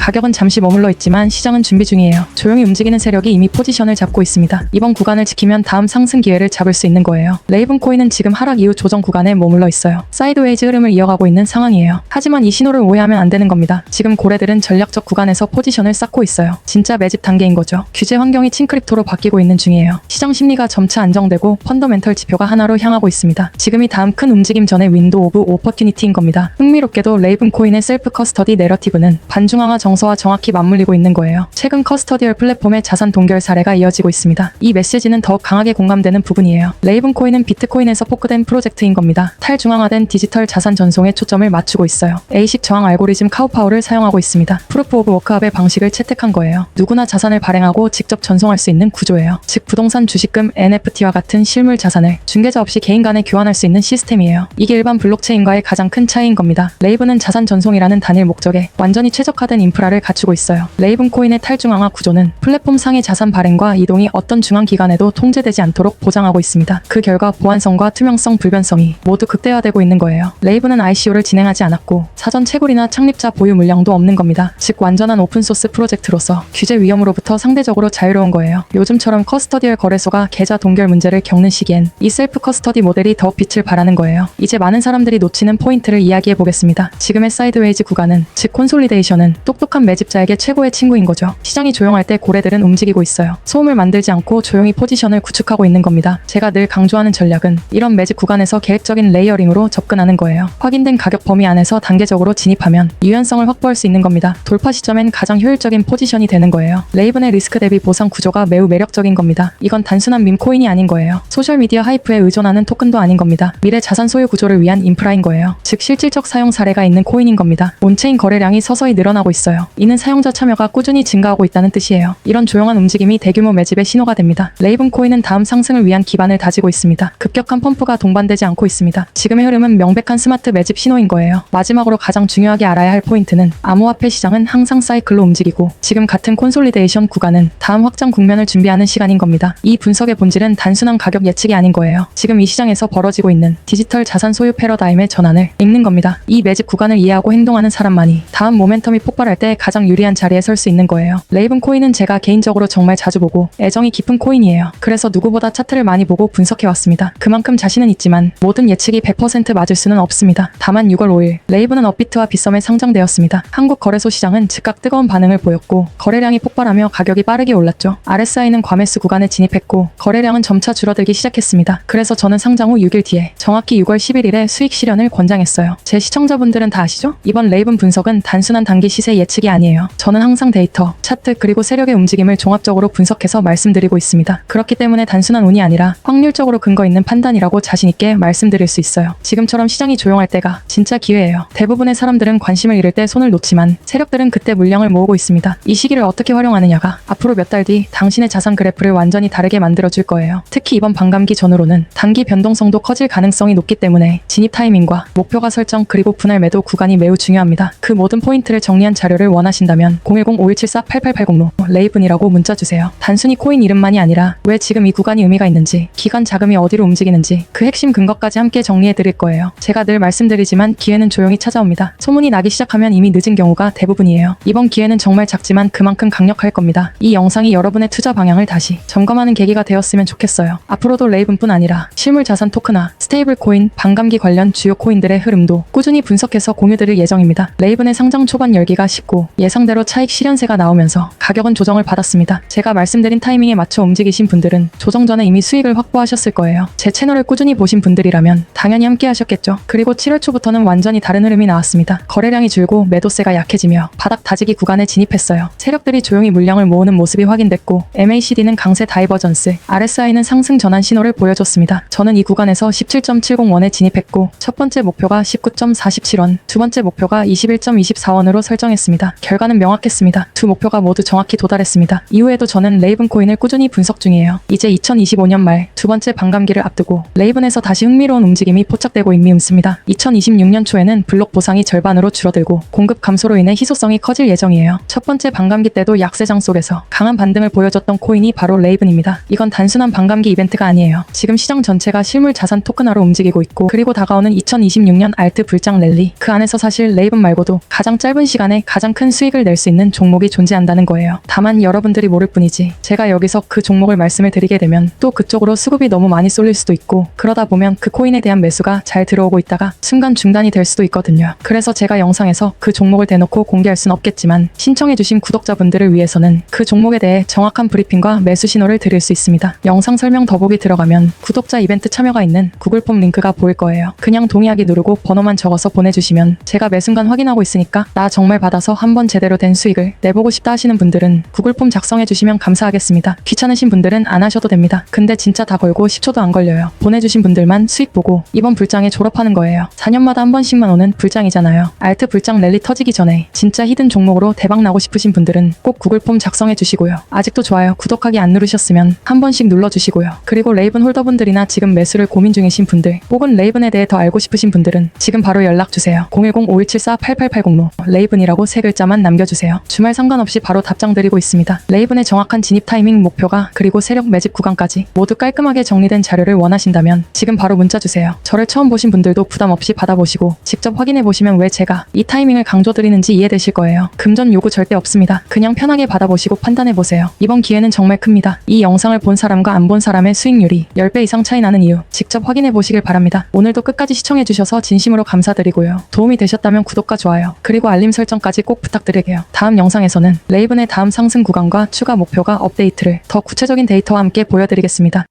가격은 잠시 머물러 있지만 시장은 준비 중이에요. 조용히 움직이는 세력이 이미 포지션을 잡고 있습니다. 이번 구간을 지키면 다음 상승 기회를 잡을 수 있는 거예요. 레이븐 코인은 지금 하락 이후 조정 구간에 머물러 있어요. 사이드웨이즈 흐름을 이어가고 있는 상황이에요. 하지만 이 신호를 오해하면 안 되는 겁니다. 지금 고래들은 전략적 구간에서 포지션을 쌓고 있어요. 진짜 매집 단계인 거죠. 규제 환경이 층크립토로 바뀌고 있는 중이에요. 시장 심리가 점차 안정되고 펀더멘털 지표가 하나로 향하고 있습니다. 지금이 다음 큰 움직임 전의 윈도우 오브 오퍼튜니티인 겁니다. 흥미롭게도 레이븐 코인의 셀프 커스터디 내러티브는 반중앙화 정 서와 정확히 맞물리고 있는 거예요. 최근 커스터디얼 플랫폼의 자산 동결 사례가 이어지고 있습니다. 이 메시지는 더욱 강하게 공감되는 부분이에요. 레이븐 코인은 비트코인에서 포크된 프로젝트인 겁니다. 탈중앙화된 디지털 자산 전송에 초점을 맞추고 있어요. A식 저항 알고리즘 카우파워를 사용하고 있습니다. 프루프 오브 워크업의 방식을 채택한 거예요. 누구나 자산을 발행하고 직접 전송할 수 있는 구조예요. 즉 부동산 주식금 NFT와 같은 실물 자산을 중개자 없이 개인 간에 교환할 수 있는 시스템이에요. 이게 일반 블록체인과의 가장 큰 차이인 겁니다. 레이븐은 자산 전송이라는 단일 목적에 완전히 최적화된 인프라 를 갖추고 있어요. 레이븐 코인의 탈중앙화 구조는 플랫폼 상의 자산 발행과 이동이 어떤 중앙 기관에도 통제되지 않도록 보장하고 있습니다. 그 결과 보안성과 투명성, 불변성이 모두 극대화되고 있는 거예요. 레이븐은 ICO를 진행하지 않았고 사전 채굴이나 창립자 보유 물량도 없는 겁니다. 즉 완전한 오픈소스 프로젝트로서 규제 위험으로부터 상대적으로 자유로운 거예요. 요즘처럼 커스터디얼 거래소가 계좌 동결 문제를 겪는 시기엔 이 셀프 커스터디 모델이 더 빛을 발하는 거예요. 이제 많은 사람들이 놓치는 포인트를 이야기해 보겠습니다. 지금의 사이드웨이즈 구간은 즉 콘솔리데이션은 똑똑 한 매집자에게 최고의 친구인 거죠. 시장이 조용할 때 고래들은 움직이고 있어요. 소음을 만들지 않고 조용히 포지션을 구축하고 있는 겁니다. 제가 늘 강조하는 전략은 이런 매집 구간에서 계획적인 레이어링으로 접근하는 거예요. 확인된 가격 범위 안에서 단계적으로 진입하면 유연성을 확보할 수 있는 겁니다. 돌파 시점엔 가장 효율적인 포지션이 되는 거예요. 레이븐의 리스크 대비 보상 구조가 매우 매력적인 겁니다. 이건 단순한 밈 코인이 아닌 거예요. 소셜 미디어 하이프에 의존하는 토큰도 아닌 겁니다. 미래 자산 소유 구조를 위한 인프라인 거예요. 즉 실질적 사용 사례가 있는 코인인 겁니다. 온체인 거래량이 서서히 늘어나고 있어요. 이는 사용자 참여가 꾸준히 증가하고 있다는 뜻이에요. 이런 조용한 움직임이 대규모 매집의 신호가 됩니다. 레이븐 코인은 다음 상승을 위한 기반을 다지고 있습니다. 급격한 펌프가 동반되지 않고 있습니다. 지금의 흐름은 명백한 스마트 매집 신호인 거예요. 마지막으로 가장 중요하게 알아야 할 포인트는 암호화폐 시장은 항상 사이클로 움직이고 지금 같은 콘솔리데이션 구간은 다음 확장 국면을 준비하는 시간인 겁니다. 이 분석의 본질은 단순한 가격 예측이 아닌 거예요. 지금 이 시장에서 벌어지고 있는 디지털 자산 소유 패러다임의 전환을 읽는 겁니다. 이 매집 구간을 이해하고 행동하는 사람만이 다음 모멘텀이 폭발할 때 가장 유리한 자리에 설 수 있는 거예요. 레이븐 코인은 제가 개인적으로 정말 자주 보고 애정이 깊은 코인이에요. 그래서 누구보다 차트를 많이 보고 분석해 왔습니다. 그만큼 자신은 있지만 모든 예측이 100% 맞을 수는 없습니다. 다만 6월 5일 레이븐은 업비트와 빗썸에 상장되었습니다. 한국 거래소 시장은 즉각 뜨거운 반응을 보였고 거래량이 폭발하며 가격이 빠르게 올랐죠. RSI는 과매수 구간에 진입했고 거래량은 점차 줄어들기 시작했습니다. 그래서 저는 상장 후 6일 뒤에 정확히 6월 11일에 수익 실현을 권장했어요. 제 시청자분들은 다 아시죠? 이번 레이븐 분석은 단순한 단기 시세 예측 이 아니에요. 저는 항상 데이터, 차트 그리고 세력의 움직임을 종합적으로 분석해서 말씀드리고 있습니다. 그렇기 때문에 단순한 운이 아니라 확률적으로 근거 있는 판단이라고 자신 있게 말씀드릴 수 있어요. 지금처럼 시장이 조용할 때가 진짜 기회예요. 대부분의 사람들은 관심을 잃을 때 손을 놓지만 세력들은 그때 물량을 모으고 있습니다. 이 시기를 어떻게 활용하느냐가 앞으로 몇 달 뒤 당신의 자산 그래프를 완전히 다르게 만들어줄 거예요. 특히 이번 반감기 전후로는 단기 변동성도 커질 가능성이 높기 때문에 진입 타이밍과 목표가 설정 그리고 분할 매도 구간이 매우 중요합니다. 그 모든 포인트를 정리한 자료를 원하신다면 010-5174-8880로 레이븐이라고 문자 주세요. 단순히 코인 이름만이 아니라 왜 지금 이 구간이 의미가 있는지, 기관 자금이 어디로 움직이는지 그 핵심 근거까지 함께 정리해 드릴 거예요. 제가 늘 말씀드리지만 기회는 조용히 찾아옵니다. 소문이 나기 시작하면 이미 늦은 경우가 대부분이에요. 이번 기회는 정말 작지만 그만큼 강력할 겁니다. 이 영상이 여러분의 투자 방향을 다시 점검하는 계기가 되었으면 좋겠어요. 앞으로도 레이븐뿐 아니라 실물 자산 토크나 스테이블 코인, 반감기 관련 주요 코인들의 흐름도 꾸준히 분석해서 공유드릴 예정입니다. 레이븐의 상장 초반 열기가 식고 예상대로 차익 실현세가 나오면서 가격은 조정을 받았습니다. 제가 말씀드린 타이밍에 맞춰 움직이신 분들은 조정 전에 이미 수익을 확보하셨을 거예요. 제 채널을 꾸준히 보신 분들이라면 당연히 함께 하셨겠죠. 그리고 7월 초부터는 완전히 다른 흐름이 나왔습니다. 거래량이 줄고 매도세가 약해지며 바닥 다지기 구간에 진입했어요. 세력들이 조용히 물량을 모으는 모습이 확인됐고 MACD는 강세 다이버전스, RSI는 상승 전환 신호를 보여줬습니다. 저는 이 구간에서 17.70원에 진입했고 첫 번째 목표가 19.47원, 두 번째 목표가 21.24원으로 설정했습니다. 결과는 명확했습니다. 두 목표가 모두 정확히 도달했습니다. 이후에도 저는 레이븐 코인을 꾸준히 분석 중이에요. 이제 2025년 말 두 번째 반감기를 앞두고 레이븐에서 다시 흥미로운 움직임이 포착되고 있미 있습니다. 2026년 초에는 블록 보상이 절반으로 줄어들고 공급 감소로 인해 희소성이 커질 예정이에요. 첫 번째 반감기 때도 약세장 속에서 강한 반등을 보여줬던 코인이 바로 레이븐입니다. 이건 단순한 반감기 이벤트가 아니에요. 지금 시장 전체가 실물 자산 토큰화로 움직이고 있고 그리고 다가오는 2026년 알트 불장 랠리 그 안에서 사실 레이븐 말고도 가장 짧은 시간에 가장 가장 큰 수익을 낼 수 있는 종목이 존재한다는 거예요. 다만 여러분들이 모를 뿐이지 제가 여기서 그 종목을 말씀을 드리게 되면 또 그쪽으로 수급이 너무 많이 쏠릴 수도 있고 그러다 보면 그 코인에 대한 매수가 잘 들어오고 있다가 순간 중단이 될 수도 있거든요. 그래서 제가 영상에서 그 종목을 대놓고 공개할 순 없겠지만 신청해주신 구독자분들을 위해서는 그 종목에 대해 정확한 브리핑과 매수 신호를 드릴 수 있습니다. 영상 설명 더보기 들어가면 구독자 이벤트 참여가 있는 구글 폼 링크가 보일 거예요. 그냥 동의하기 누르고 번호만 적어서 보내주시면 제가 매 순간 확인하고 있으니까 나 정말 받아서 한번 제대로 된 수익을 내보고 싶다 하시는 분들은 구글 폼 작성해 주시면 감사하겠습니다. 귀찮으신 분들은 안 하셔도 됩니다. 근데 진짜 다 걸고 10초도 안 걸려요. 보내주신 분들만 수익 보고 이번 불장에 졸업하는 거예요. 4년마다 한 번씩만 오는 불장이잖아요. 알트 불장 랠리 터지기 전에 진짜 히든 종목으로 대박 나고 싶으신 분들은 꼭 구글 폼 작성해 주시고요. 아직도 좋아요. 구독하기 안 누르셨으면 한 번씩 눌러주시고요. 그리고 레이븐 홀더분들이나 지금 매수를 고민 중이신 분들 혹은 레이븐에 대해 더 알고 싶으신 분들은 지금 바로 연락 주세요. 010-5174-8880로 레이븐이라고 세 글자만 남겨주세요. 주말 상관없이 바로 답장 드리고 있습니다. 레이븐의 정확한 진입 타이밍 목표가 그리고 세력 매집 구간까지 모두 깔끔하게 정리된 자료를 원하신다면 지금 바로 문자 주세요. 저를 처음 보신 분들도 부담 없이 받아보시고 직접 확인해 보시면 왜 제가 이 타이밍을 강조드리는지 이해되실 거예요. 금전 요구 절대 없습니다. 그냥 편하게 받아보시고 판단해 보세요. 이번 기회는 정말 큽니다. 이 영상을 본 사람과 안 본 사람의 수익률이 10배 이상 차이 나는 이유 직접 확인해 보시길 바랍니다. 오늘도 끝까지 시청해 주셔서 진심으로 감사드리고요. 도움이 되셨다면 구독과 좋아요 그리고 알림 설정까지 꼭 부탁드릴게요. 다음 영상에서는 레이븐의 다음 상승 구간과 추가 목표가 업데이트를 더 구체적인 데이터와 함께 보여드리겠습니다.